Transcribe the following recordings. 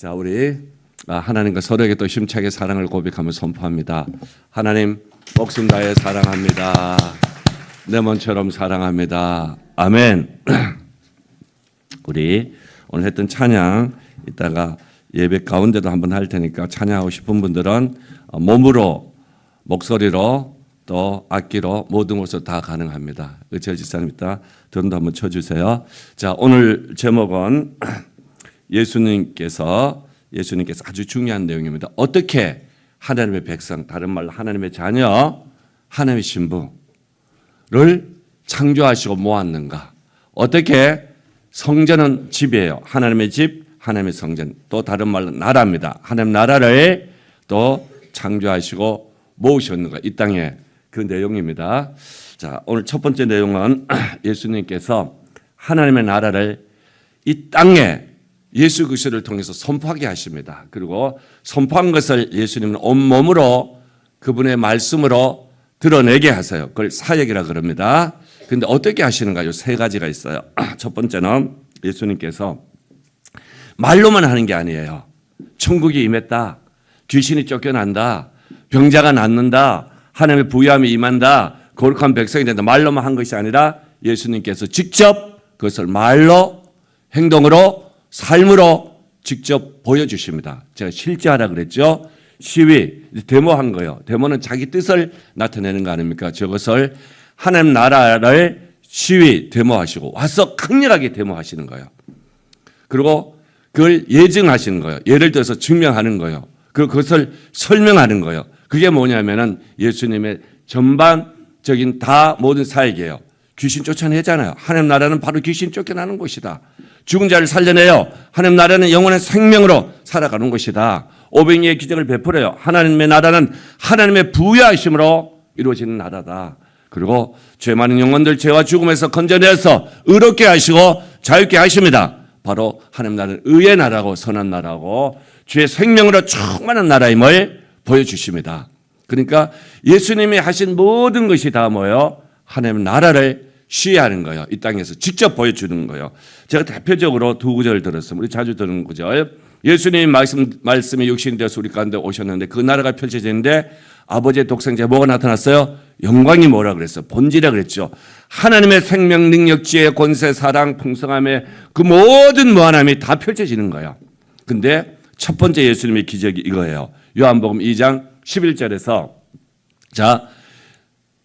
자, 우리 아, 하나님과 서로에게 또 힘차게 사랑을 고백하며 선포합니다. 하나님 목숨 다해 사랑합니다. 내 몸처럼 사랑합니다. 아멘. 우리 오늘 했던 찬양 이따가 예배 가운데도 한번 할 테니까 찬양하고 싶은 분들은 어, 몸으로 목소리로 또 악기로 모든 것으로 다 가능합니다. 의철 지사님 이따 드럼도 한번 쳐주세요. 자 오늘 제목은 예수님께서 예수님께서 아주 중요한 내용입니다. 어떻게 하나님의 백성, 다른 말로 하나님의 자녀, 하나님의 신부를 창조하시고 모았는가? 어떻게 성전은 집이에요. 하나님의 집, 하나님의 성전. 또 다른 말로 나라입니다. 하나님 나라를 또 창조하시고 모으셨는가? 이 땅에 그 내용입니다. 자, 오늘 첫 번째 내용은 예수님께서 하나님의 나라를 이 땅에 예수 그리스도를 통해서 선포하게 하십니다. 그리고 선포한 것을 예수님은 온몸으로 그분의 말씀으로 드러내게 하세요. 그걸 사역이라 그럽니다. 근데 어떻게 하시는가요? 세 가지가 있어요. 첫 번째는 예수님께서 말로만 하는 게 아니에요. 천국이 임했다. 귀신이 쫓겨난다. 병자가 낫는다. 하나님의 부유함이 임한다. 거룩한 백성이 된다. 말로만 한 것이 아니라 예수님께서 직접 그것을 말로 행동으로 삶으로 직접 보여주십니다. 제가 실제 하라 그랬죠. 시위, 데모한 거예요. 데모는 자기 뜻을 나타내는 거 아닙니까? 저것을 하나님 나라를 시위, 데모하시고 와서 강력하게 데모하시는 거예요. 그리고 그걸 예증하시는 거예요. 예를 들어서 증명하는 거예요. 그것을 설명하는 거예요. 그게 뭐냐면은 예수님의 전반적인 다 모든 사역이에요. 귀신 쫓아내잖아요. 하나님 나라는 바로 귀신 쫓겨나는 곳이다. 죽은 자를 살려내요. 하나님 나라는 영원한 생명으로 살아가는 것이다. 오병이의 기적을 베풀어요. 하나님의 나라는 하나님의 부여하심으로 이루어지는 나라다. 그리고 죄 많은 영혼들 죄와 죽음에서 건져내서 의롭게 하시고 자유케 하십니다. 바로 하나님 나라는 의의 나라고 선한 나라고 주의 생명으로 충만한 나라임을 보여주십니다. 그러니까 예수님이 하신 모든 것이 다 뭐예요? 하나님 나라를 시해하는 거예요. 이 땅에서 직접 보여주는 거예요. 제가 대표적으로 두 구절을 들었습니다. 우리 자주 듣는 구절. 예수님 말씀, 말씀이 육신이 되어서 우리 가운데 오셨는데 그 나라가 펼쳐지는데 아버지의 독생자 뭐가 나타났어요? 영광이 뭐라 그랬어요? 본질이라 그랬죠. 하나님의 생명, 능력, 지혜, 권세, 사랑, 풍성함의 그 모든 무한함이 다 펼쳐지는 거예요. 근데 첫 번째 예수님의 기적이 이거예요. 요한복음 2장 11절에서 자,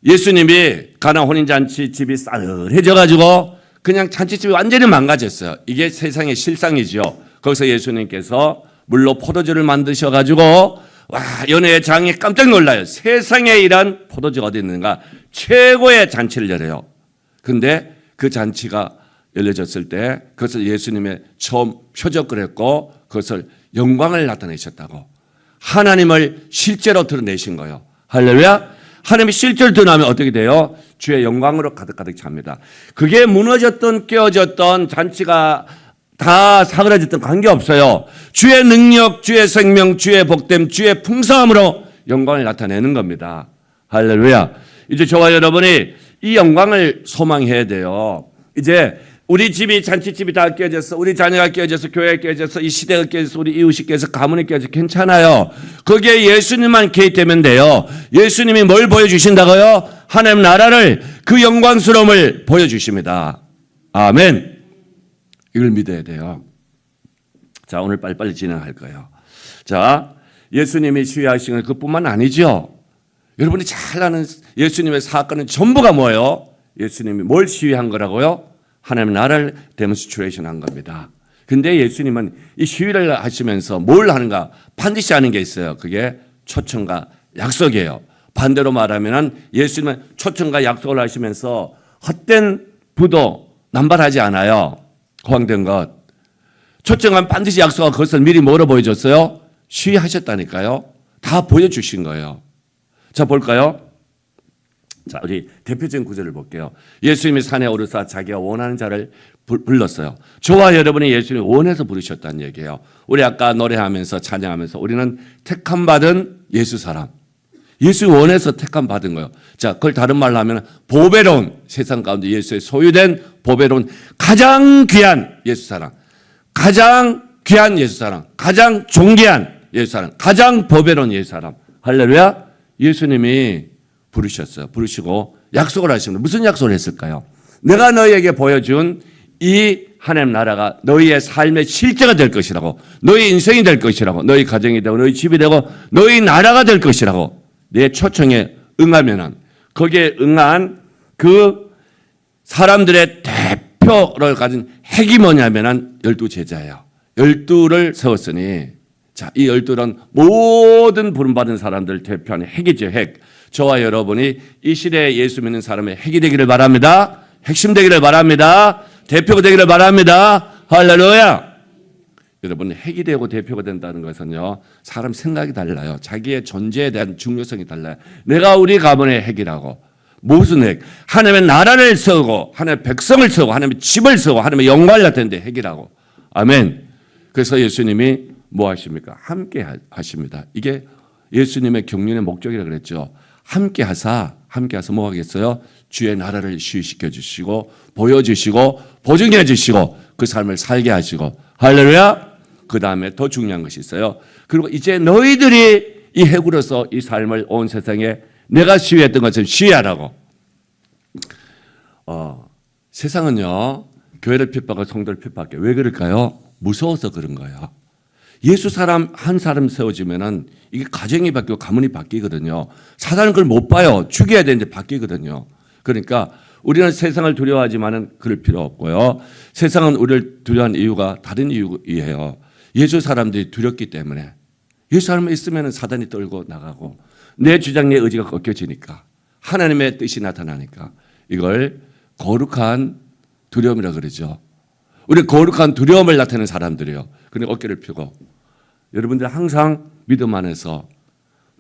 예수님이 가나 혼인잔치 집이 싸늘해져 가지고 그냥 잔치집이 완전히 망가졌어요. 이게 세상의 실상이죠. 거기서 예수님께서 물로 포도주를 만드셔 가지고 와, 연애의 장이 깜짝 놀라요. 세상에 이런 포도주가 어디 있는가? 최고의 잔치를 열어요. 근데 그 잔치가 열려졌을 때 그것을 예수님의 처음 표적을 했고 그것을 영광을 나타내셨다고. 하나님을 실제로 드러내신 거예요. 할렐루야. 하나님이 실제로 드러나면 어떻게 돼요? 주의 영광으로 가득가득 찹니다. 그게 무너졌던 깨어졌던 잔치가 다 사그라졌던 관계없어요. 주의 능력, 주의 생명, 주의 복됨, 주의 풍성함으로 영광을 나타내는 겁니다. 할렐루야. 이제 저와 여러분이 이 영광을 소망해야 돼요. 이제 우리 집이 잔치집이 다 깨졌어. 우리 자녀가 깨졌어. 교회가 깨졌어. 이 시대가 깨졌어. 우리 이웃이 깨졌어. 가문이 깨졌어. 괜찮아요. 거기에 예수님만 개입되면 돼요. 예수님이 뭘 보여주신다고요? 하나님 나라를 그 영광스러움을 보여주십니다. 아멘. 이걸 믿어야 돼요. 자, 오늘 빨리빨리 진행할 거예요. 자, 예수님이 시위하신 건 그뿐만 아니죠. 여러분이 잘 아는 예수님의 사건은 전부가 뭐예요? 예수님이 뭘 시위한 거라고요? 하나님 나라를 데몬스트레이션 한 겁니다. 근데 예수님은 이 시위를 하시면서 뭘 하는가? 반드시 하는 게 있어요. 그게 초청과 약속이에요. 반대로 말하면 예수님은 초청과 약속을 하시면서 헛된 부도 남발하지 않아요. 호황된 것. 초청은 반드시 약속하고 그것을 미리 뭐로 보여줬어요? 시위하셨다니까요. 다 보여주신 거예요. 자, 볼까요? 자, 우리 대표적인 구절을 볼게요. 예수님이 산에 오르사 자기가 원하는 자를 불- 불렀어요. 저와 여러분이 예수님이 원해서 부르셨다는 얘기예요. 우리 아까 노래하면서 찬양하면서 우리는 택함 받은 예수 사람. 예수 원해서 택함 받은 거예요. 자, 그걸 다른 말로 하면 보배로운 세상 가운데 예수의 소유된 보배로운 가장 귀한 예수 사람. 가장 귀한 예수 사람, 가장 존귀한 예수 사람, 가장 보배로운 예수 사람. 할렐루야. 예수님이 부르셨어요. 부르시고 약속을 하시는 무슨 약속을 했을까요? 내가 너희에게 보여준 이 하나님 나라가 너희의 삶의 실제가 될 것이라고 너희 인생이 될 것이라고 너희 가정이 되고 너희 집이 되고 너희 나라가 될 것이라고 내 초청에 응하면은 거기에 응한 그 사람들의 대표를 가진 핵이 뭐냐면은 열두 제자예요. 열두를 세웠으니 자, 이 열두는 모든 부름받은 사람들 대표하는 핵이죠, 핵. 저와 여러분이 이 시대에 예수 믿는 사람의 핵이 되기를 바랍니다. 핵심 되기를 바랍니다. 대표가 되기를 바랍니다. 할렐루야. 여러분 핵이 되고 대표가 된다는 것은요 사람 생각이 달라요. 자기의 존재에 대한 중요성이 달라요. 내가 우리 가문의 핵이라고. 무슨 핵? 하나님의 나라를 세우고 하나님의 백성을 세우고 하나님의 집을 세우고 하나님의 영광을 나타내는데 핵이라고. 아멘. 그래서 예수님이 뭐 하십니까? 함께 하- 하십니다. 이게 예수님의 경륜의 목적이라 그랬죠 함께 하사 함께 하사 뭐 하겠어요 주의 나라를 시시켜 주시고 보여 주시고 보증해 주시고 그 삶을 살게 하시고 할렐루야 그 다음에 더 중요한 것이 있어요. 그리고 이제 너희들이 이 핵으로서 이 삶을 온 세상에 내가 시위했던 것처럼 시위하라고. 어, 세상은요, 교회를 핍박하고 성도를 핍박해. 왜 그럴까요? 무서워서 그런 거예요. 예수 사람 한 사람 세워지면은 이게 가정이 바뀌고 가문이 바뀌거든요. 사단은 그걸 못 봐요. 죽여야 되는데 바뀌거든요. 그러니까 우리는 세상을 두려워하지만은 그럴 필요 없고요. 세상은 우리를 두려워하는 이유가 다른 이유예요. 예수 사람들이 두렵기 때문에 예수 사람이 있으면 사단이 떨고 나가고 내 주장 내 의지가 꺾여지니까 하나님의 뜻이 나타나니까 이걸 거룩한 두려움이라 그러죠. 우리 거룩한 두려움을 나타내는 사람들이요. 그러니 어깨를 펴고 여러분들 항상 믿음 안에서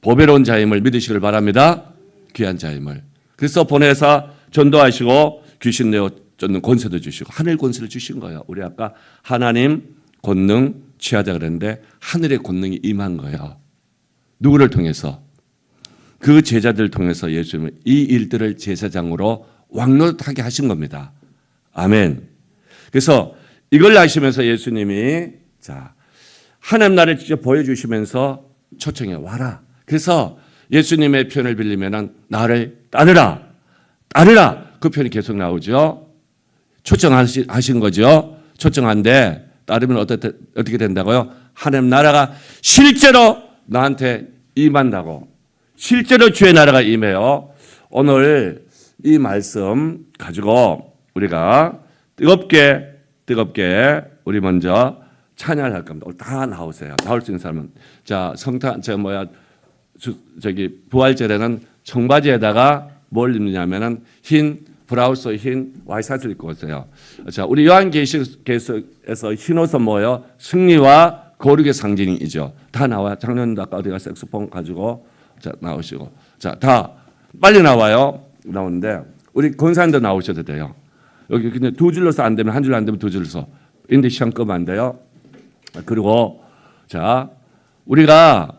보배로운 자임을 믿으시길 바랍니다. 귀한 자임을. 그래서 보내사 전도하시고 귀신 내어 쫓는 권세도 주시고 하늘 권세를 주신 거예요. 우리 아까 하나님 권능 취하자 그랬는데 하늘의 권능이 임한 거예요. 누구를 통해서? 그 제자들 통해서 예수님은 이 일들을 제사장으로 왕노릇하게 하신 겁니다. 아멘. 그래서 이걸 아시면서 예수님이 자 하나님 나라를 직접 보여주시면서 초청해 와라. 그래서 예수님의 표현을 빌리면은 나를 따르라, 따르라 그 표현이 계속 나오죠. 초청하신 하신 거죠. 초청한데 따르면 어떻게 어떻게 된다고요? 하나님 나라가 실제로 나한테 임한다고. 실제로 주의 나라가 임해요. 오늘 이 말씀 가지고 우리가 뜨겁게 뜨겁게 우리 먼저 찬양을 할 겁니다. 다 나오세요. 나올 수 있는 사람은 자 성탄 저 뭐야 주, 저기 부활절에는 청바지에다가 뭘 입느냐면은 흰 브라우스 흰 와이셔츠를 입고 오세요. 자 우리 요한계시에서 흰 옷은 뭐예요? 승리와 거룩의 상징이죠. 다 나와요. 작년도 아까 어디 가서 엑스폰 가지고 자 나오시고 자다 빨리 나와요. 나오는데 우리 권사님도 나오셔도 돼요. 여기 근데 두 줄로 서 안 되면 한 줄로 안 되면 두 줄로 서 인데 시험 끄면 안 돼요. 그리고 자 우리가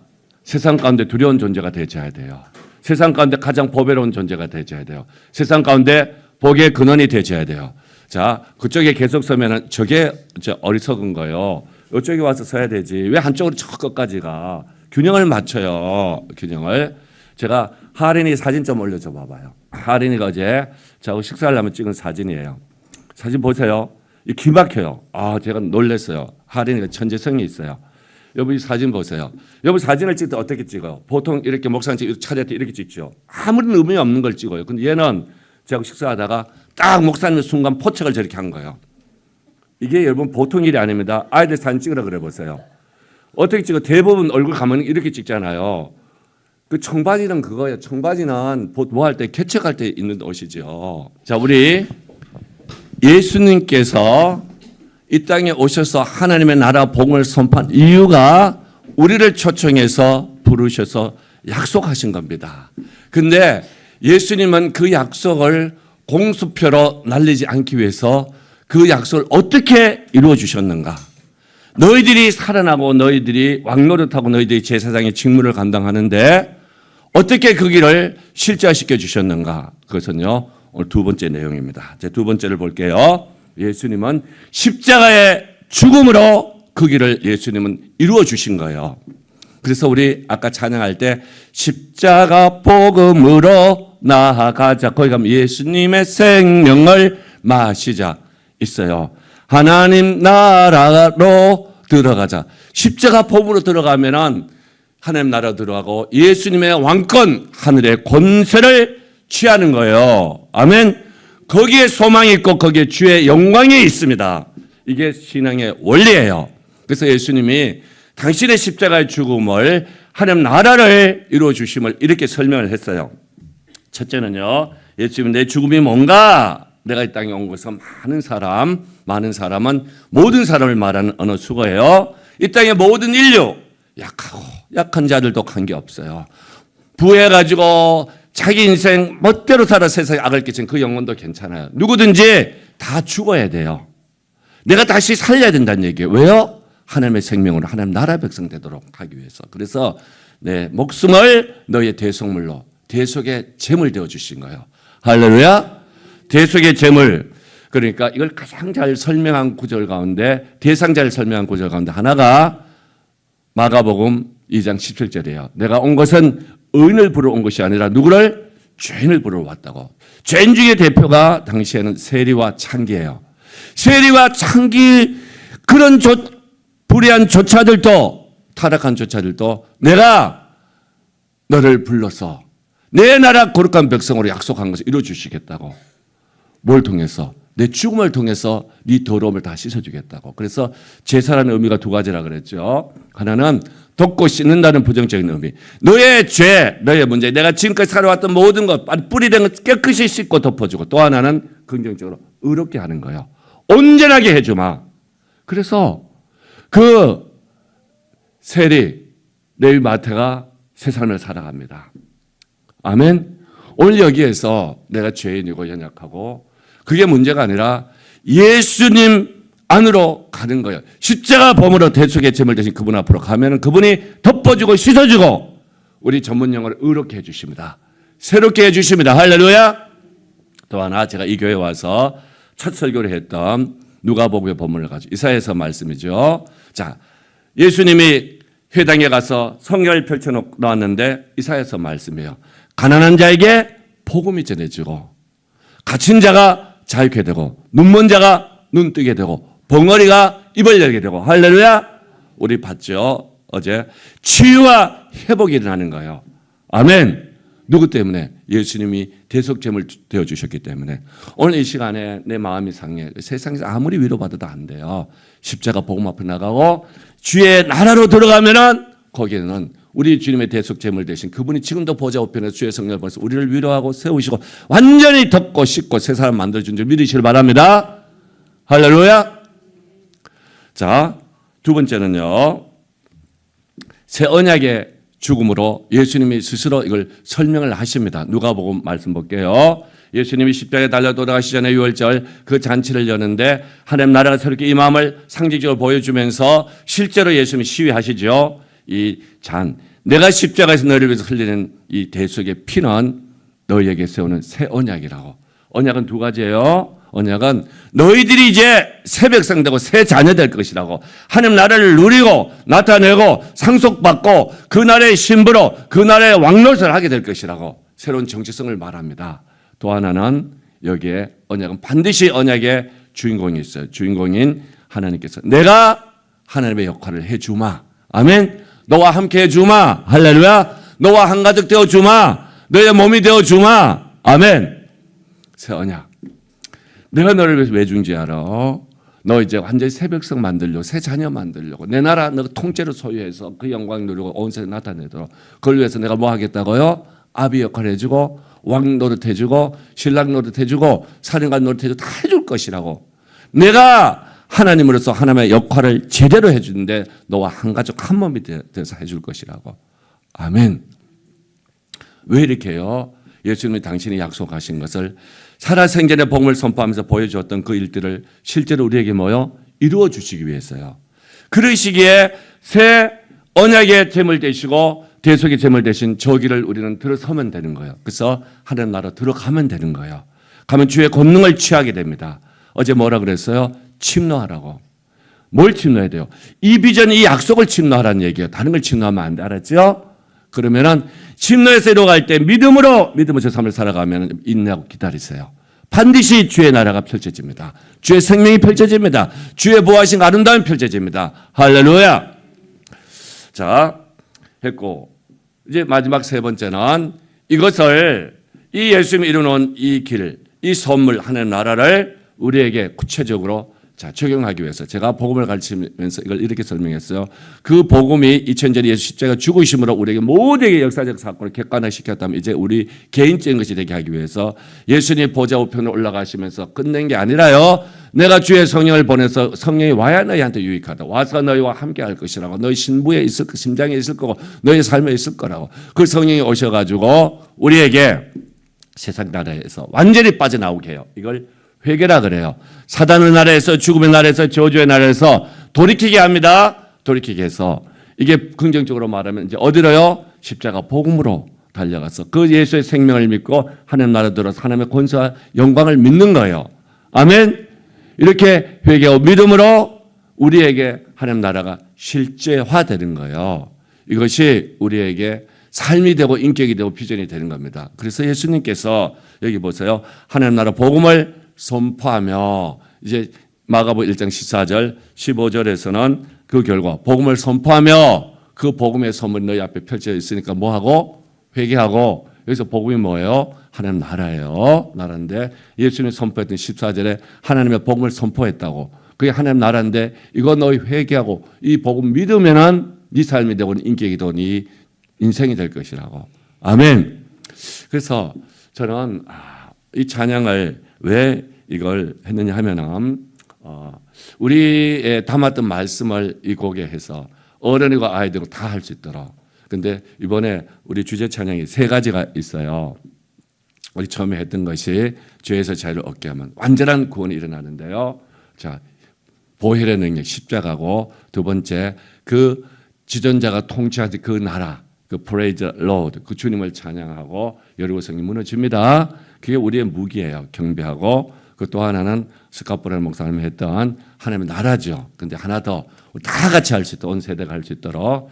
세상 가운데 두려운 존재가 되어야 돼요. 세상 가운데 가장 보배로운 존재가 되어야 돼요. 세상 가운데 복의 근원이 되어야 돼요. 자 그쪽에 계속 서면은 저게 저 어리석은 거예요. 이쪽에 와서 서야 되지. 왜 한쪽으로 저 끝까지 가? 균형을 맞춰요. 균형을. 제가 하린이 사진 좀 올려줘 봐봐요. 하린이가 어제 저하고 식사하려면 찍은 사진이에요. 사진 보세요. 이 기막혀요. 아, 제가 놀랐어요. 하린이가 천재성이 있어요. 여보 이 사진 보세요. 여보 사진을 찍을 때 어떻게 찍어요? 보통 이렇게 목상 찍 차례 때 이렇게 찍죠. 아무런 의미 없는 걸 찍어요. 근데 얘는 제가 식사하다가 딱 목사님 순간 포착을 저렇게 한 거예요. 이게 여러분 보통 일이 아닙니다. 아이들 사진 찍으라 그래 보세요. 어떻게 찍어? 대부분 얼굴 가면 이렇게 찍잖아요. 그 청바지는 그거예요. 청바지는 뭐 할 때 개척할 때 입는 옷이죠. 자, 우리 예수님께서 이 땅에 오셔서 하나님의 나라 복음을 선포한 이유가 우리를 초청해서 부르셔서 약속하신 겁니다. 근데 예수님은 그 약속을 공수표로 날리지 않기 위해서 그 약속을 어떻게 이루어 주셨는가? 너희들이 살아나고 너희들이 왕노릇하고 너희들이 제사장의 직무를 감당하는데 어떻게 그 길을 실제화시켜 주셨는가? 그것은요, 오늘 두 번째 내용입니다. 제 두 번째를 볼게요. 예수님은 십자가의 죽음으로 그 길을 예수님은 이루어 주신 거예요. 그래서 우리 아까 찬양할 때 십자가 복음으로 나아가자. 거기 가면 예수님의 생명을 마시자 있어요. 하나님 나라로 들어가자. 십자가 복음으로 들어가면은 하나님 나라 들어가고 예수님의 왕권 하늘의 권세를 취하는 거예요. 아멘. 거기에 소망이 있고 거기에 주의 영광이 있습니다. 이게 신앙의 원리예요. 그래서 예수님이 당신의 십자가의 죽음을 하나님 나라를 이루어 주심을 이렇게 설명을 했어요. 첫째는요. 예수님 내 죽음이 뭔가? 내가 이 땅에 온 것은 많은 사람, 많은 사람은 모든 사람을 말하는 언어 수거예요. 이 땅의 모든 인류 약하고 약한 자들도 관계 없어요. 부해 가지고 자기 인생 멋대로 살아 세상에 악을 끼친 그 영혼도 괜찮아요. 누구든지 다 죽어야 돼요. 내가 다시 살려야 된다는 얘기예요. 왜요? 하나님의 생명으로 하나님 나라 백성 되도록 하기 위해서. 그래서 내 목숨을 너의 대속물로 대속의 제물 되어 주신 거예요. 할렐루야. 대속의 제물. 그러니까 이걸 가장 잘 설명한 구절 가운데 대상자를 설명한 구절 가운데 하나가 마가복음 2장 17절이에요. 내가 온 것은 의인을 부르러 온 것이 아니라 누구를 죄인을 부르러 왔다고. 죄인 중의 대표가 당시에는 세리와 창기예요. 세리와 창기 그런 조, 불의한 조차들도 타락한 조차들도 내가 너를 불러서 내 나라 거룩한 백성으로 약속한 것을 이루어 주시겠다고. 뭘 통해서? 내 죽음을 통해서 네 더러움을 다 씻어주겠다고. 그래서 제사라는 의미가 두 가지라 그랬죠. 하나는 덮고 씻는다는 부정적인 의미. 너의 죄, 너의 문제, 내가 지금까지 살아왔던 모든 것, 뿌리된 것 깨끗이 씻고 덮어주고 또 하나는 긍정적으로 의롭게 하는 거예요. 온전하게 해주마. 그래서 그 세리, 레위 마태가 새 삶을 살아갑니다. 아멘. 오늘 여기에서 내가 죄인이고 연약하고 그게 문제가 아니라 예수님 안으로 가는 거예요. 십자가 범으로 대속의 제물 대신 그분 앞으로 가면은 그분이 덮어주고 씻어주고 우리 전문 용어를 의롭게 해주십니다. 새롭게 해주십니다. 할렐루야. 또 하나 제가 이 교회 와서 첫 설교를 했던 누가복음의 본문을 가지고 이사에서 말씀이죠. 자, 예수님이 회당에 가서 성경을 펼쳐놓고 나왔는데 이사에서 말씀이에요. 가난한 자에게 복음이 전해지고 갇힌 자가 자유케 되고 눈먼 자가 눈 뜨게 되고 벙어리가 입을 열게 되고 할렐루야! 우리 봤죠? 어제 치유와 회복이 일어나는 거예요. 아멘! 누구 때문에? 예수님이 대속제물 되어 주셨기 때문에. 오늘 이 시간에 내 마음이 상해. 세상에서 아무리 위로받아도 안 돼요. 십자가 복음 앞에 나가고 주의 나라로 들어가면은 거기에는 우리 주님의 대속 제물 대신 그분이 지금도 보좌 우편에 주의 성령을 보내서 우리를 위로하고 세우시고 완전히 덮고 씻고 새 사람 만들어 준 줄 믿으시길 바랍니다. 할렐루야. 자, 두 번째는요. 새 언약의 죽음으로 예수님이 스스로 이걸 설명을 하십니다. 누가복음 말씀 볼게요. 예수님이 십자가에 달려 돌아가시 전에 유월절 그 잔치를 여는데 하나님 나라가 새롭게 임함을 상징적으로 보여주면서 실제로 예수님이 시위하시죠. 이 잔, 내가 십자가에서 너를 위해서 흘리는 이 대속의 피는 너희에게 세우는 새 언약이라고. 언약은 두 가지예요. 언약은 너희들이 이제 새 백성 되고 새 자녀 될 것이라고. 하나님 나라를 누리고 나타내고 상속받고 그 나라의 신부로 그 나라의 왕노릇을 하게 될 것이라고. 새로운 정체성을 말합니다. 또 하나는 여기에 언약은 반드시 언약의 주인공이 있어요. 주인공인 하나님께서 내가 하나님의 역할을 해 주마. 아멘. 너와 함께 해 주마. 할렐루야. 너와 한 가족 되어 주마. 너의 몸이 되어 주마. 아멘. 새 언약. 내가 너를 위해서 왜 알아? 너 이제 완전히 새 백성 만들려고, 새 자녀 만들려고, 내 나라 너 통째로 소유해서 그 영광 누리고 온 세상에 나타내도록. 그걸 위해서 내가 뭐 하겠다고요? 아비 역할 해주고, 왕 노릇 해주고, 신랑 노릇 해주고, 사령관 노릇 해주고 다 해줄 것이라고. 내가 하나님으로서 하나님의 역할을 제대로 해주는데 너와 한 가족 한 몸이 돼서 해줄 것이라고. 아멘. 왜 이렇게 해요? 예수님이 당신이 약속하신 것을 살아생전의 복음을 선포하면서 보여주었던 그 일들을 실제로 우리에게 모여 이루어 주시기 위해서요. 그러시기에 새 언약의 제물 되시고 대속의 제물 대신 저기를 우리는 들어서면 되는 거예요. 그래서 하나님 나라 들어가면 되는 거예요. 가면 주의 권능을 취하게 됩니다. 어제 뭐라 그랬어요? 침노하라고. 뭘 침노해야 돼요? 이 비전, 이 약속을 침노하라는 얘기예요. 다른 걸 침노하면 안 돼. 알았죠? 그러면은 침노에서 이뤄갈 때 믿음으로 믿음의 저 삶을 살아가면 인내하고 기다리세요. 반드시 주의 나라가 펼쳐집니다. 주의 생명이 펼쳐집니다. 주의 보하신 아름다움이 펼쳐집니다. 할렐루야. 자, 했고 이제 마지막 세 번째는 이것을 이 예수님이 이루는 이 길, 이 선물 하나님 나라를 우리에게 구체적으로 자, 적용하기 위해서 제가 복음을 가르치면서 이걸 이렇게 설명했어요. 그 복음이 2000년 예수 십자가 죽으심으로 우리에게 모두에게 역사적 사건을 객관화시켰다면 이제 우리 개인적인 것이 되게 하기 위해서 예수님 보좌 우편에 올라가시면서 끝낸 게 아니라요. 내가 주의 성령을 보내서 성령이 와야 너희한테 유익하다. 와서 너희와 함께 할 것이라고. 너희 신부에 있을 거, 심장에 있을 거고 너희 삶에 있을 거라고. 그 성령이 오셔 가지고 우리에게 세상 나라에서 완전히 빠져나오게 해요. 이걸 회개라 그래요. 사단의 나라에서 죽음의 나라에서 저주의 나라에서 돌이키게 합니다. 돌이키게 해서 이게 긍정적으로 말하면 이제 어디로요? 십자가 복음으로 달려가서 그 예수의 생명을 믿고 하나님 나라 들어서 하나님의 권세와 영광을 믿는 거예요. 아멘. 이렇게 회개하고 믿음으로 우리에게 하나님 나라가 실제화되는 거예요. 이것이 우리에게 삶이 되고 인격이 되고 비전이 되는 겁니다. 그래서 예수님께서 여기 보세요. 하나님 나라 복음을 선포하며 이제 마가복 1장 14절 15절에서는 그 결과 복음을 선포하며 그 복음의 선물이 너희 앞에 펼쳐 있으니까 뭐 하고 회개하고 여기서 복음이 뭐예요? 하나님 나라예요. 나라인데 예수님이 선포했던 14절에 하나님의 복음을 선포했다고. 그게 하나님 나라인데 이거 너희 회개하고 이 복음 믿으면은 네 삶이 되고 인격이 되고 네 인생이 될 것이라고. 아멘. 그래서 저는 아, 이 찬양을 왜 이걸 했느냐 하면은 어, 우리의 담았던 말씀을 이 곡에 해서 어른이고 아이들고 다 할 수 있도록. 근데 이번에 우리 주제 찬양이 세 가지가 있어요. 우리 처음에 했던 것이 죄에서 자유를 얻게 하면 완전한 구원이 일어나는데요. 자, 보혈의 능력 십자가고 두 번째 그 지존자가 통치하는 그 나라 그 프레이즈 로드 그 주님을 찬양하고 여리고성이 무너집니다. 그게 우리의 무기예요. 경배하고 그 또 하나는 스카프레 목사님이 했던 하나님의 나라죠. 근데 하나 더 다 같이 할 수 있도록 온 세대가 할 수 있도록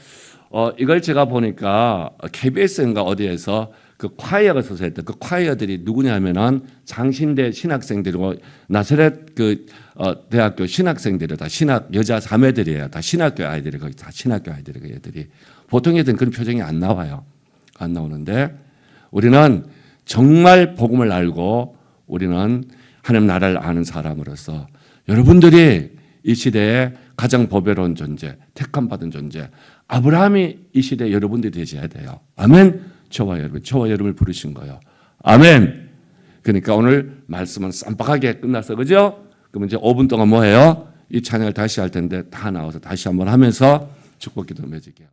어 이걸 제가 보니까 KBS인가 어디에서 그 콰이어가 서서 했던 그 콰이어들이 누구냐면은 장신대 신학생들이고 나사렛 그 어, 대학교 신학생들이 다 신학 여자 자매들이에요. 다 신학교 아이들이 거기 다 신학교 아이들이 그 애들이 보통 애들은 그런 표정이 안 나와요. 안 나오는데 우리는 정말 복음을 알고 우리는 하나님 나라를 아는 사람으로서 여러분들이 이 시대에 가장 보배로운 존재, 택함 받은 존재, 아브라함이 이 시대에 여러분들이 되셔야 돼요. 아멘. 저와 여러분, 저와 여러분을 부르신 거예요. 아멘. 그러니까 오늘 말씀은 쌈박하게 끝났어, 그죠? 그럼 이제 5분 동안 뭐 해요? 이 찬양을 다시 할 텐데 다 나와서 다시 한번 하면서 축복 기도 맺을게요.